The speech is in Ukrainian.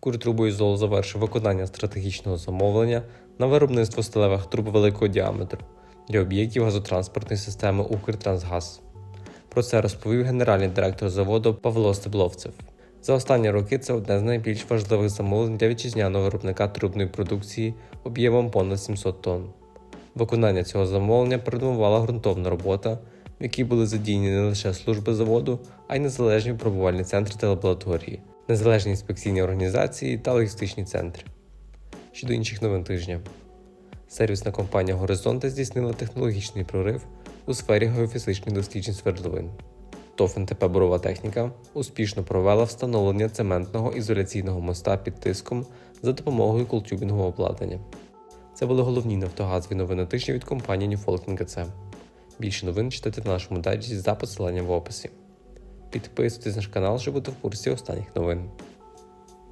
Укртрубоізол завершив виконання стратегічного замовлення на виробництво сталевих труб великого діаметру для об'єктів газотранспортної системи Укртрансгаз. Про це розповів генеральний директор заводу Павло Стебловцев. За останні роки це одне з найбільш важливих замовлень для вітчизняного виробника трубної продукції об'ємом понад 700 тонн. Виконання цього замовлення передумувала ґрунтовна робота, в якій були задіяні не лише служби заводу, а й незалежні пробувальні центри та лабораторії, незалежні інспекційні організації та логістичні центри. Щодо інших новин тижня, сервісна компанія Горизонта здійснила технологічний прорив у сфері геофізичних досліджень свердловин. ТОВ НТП Борова техніка успішно провела встановлення цементного ізоляційного моста під тиском за допомогою колтюбінгового обладнання. Це були головні нафтогазові новини тижня від компанії НКЦ. Більше новин читайте в нашому дайджесті за посиланням в описі. Підписуйтесь на наш канал, щоб бути в курсі останніх новин.